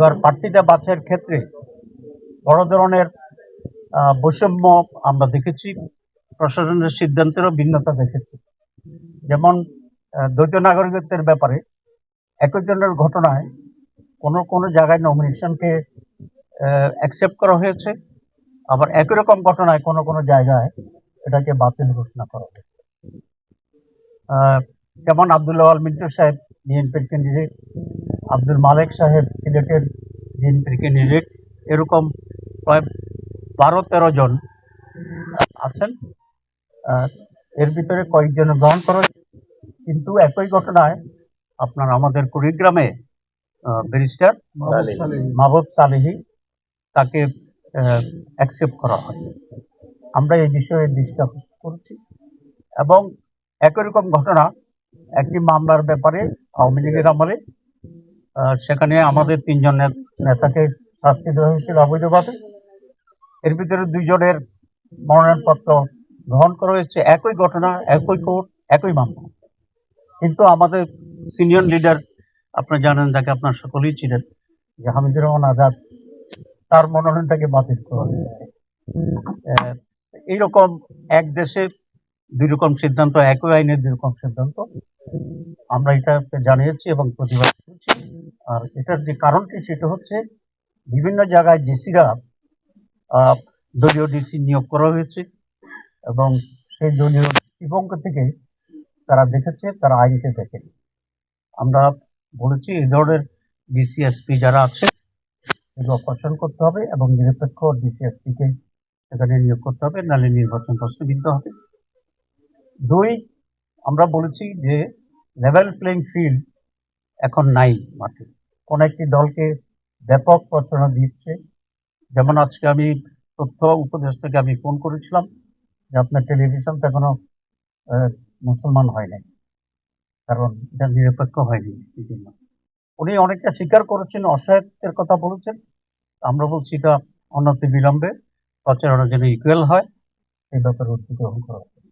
এবার প্রার্থীতা বাছাইয়ের ক্ষেত্রে বড় ধরনের বৈষম্য আমরা দেখেছি, প্রশাসনের সিদ্ধান্তেরও ভিন্নতা দেখেছি। যেমন দ্বৈত নাগরিকত্বের ব্যাপারে একই জনের ঘটনায় কোনো কোনো জায়গায় নমিনেশনকে অ্যাকসেপ্ট করা হয়েছে, আবার একই রকম ঘটনায় কোনো কোনো জায়গায় এটাকে বাতিল ঘোষণা করা হয়েছে। যেমন আবদুল্লাহ আল মিন্টু সাহেব, বিএনপির ক্যান্ডিডেট আব্দুল মালেক সাহেব সিলেটের বিএনপির ক্যান্ডিডেট এরকম প্রায় বারো তেরো জন আছেন। এর ভিতরে কয়েকজন গ্রহণ করা কিন্তু একই ঘটনায় আপনার আমাদের কুড়িগ্রামে ব্যারিস্টার মাহবুব সালেহি। তাকে অ্যাকসেপ্ট করা হয়। আমরা এই বিষয়ে দৃষ্টি আকর্ষণ করছি। এবং একই রকম ঘটনা একটি মামলার ব্যাপারে আওয়ামী লীগের আমলে সেখানে আমাদের তিনজন নেতাকে শাস্তি দেওয়া হয়েছিল অবৈধভাবে। এর ভিতরে দুইজনের মনোনয়নপত্র গ্রহণ করা হয়েছে। একই ঘটনা, একই কোর্ট, একই মামলা। কিন্তু আমাদের সিনিয়র লিডার আপনি জানেন, যাকে আপনার সকলেই ছিলেন যে হামিদুর রহমান আজাদ, তার মনোনয়নটাকে বাতিল করা হয়েছে। এইরকম এক দেশে দুই রকম সিদ্ধান্ত, একই আইনের দুই রকম সিদ্ধান্ত। আমরা এটা জানিয়েছি এবং প্রতিবাদ আর এটার যে কারণটি সেটা হচ্ছে বিভিন্ন জায়গায় ডিসিরা দলীয় ডিসি নিয়োগ করা হয়েছে এবং সেই দলীয় দৃষ্টিভঙ্গ থেকে তারা দেখেছে, তারা আইনকে দেখেনি। আমরা বলেছি এই ধরনের ডিসিএসপি যারা আছে, এগুলো অপারেশন করতে হবে এবং নিরপেক্ষ ডিসিএসপি কে সেখানে নিয়োগ করতে হবে, নাহলে নির্বাচন প্রশ্ন প্রশ্নবিদ্ধ হবে। দুই, আমরা বলেছি যে লেভেল প্লেইং ফিল্ড এখন নাই মাঠে। কোন একটি দলকে ব্যাপক প্রচারণা দিচ্ছে। যেমন আজকে আমি তথ্য উপদেশ থেকে আমি ফোন করেছিলাম যে আপনার টেলিভিশন তো এখনও মুসলমান হয় নাই। কারণ এটা নিরপেক্ষ হয়নি জন্য উনি অনেকটা স্বীকার করেছেন, অসহায়ত্বের কথা বলেছেন। আমরা বলছি এটা অনতি বিলম্বে প্রচারণা যেন ইকুয়াল হয়, এই ব্যাপারে উদ্যোগ গ্রহণ করা।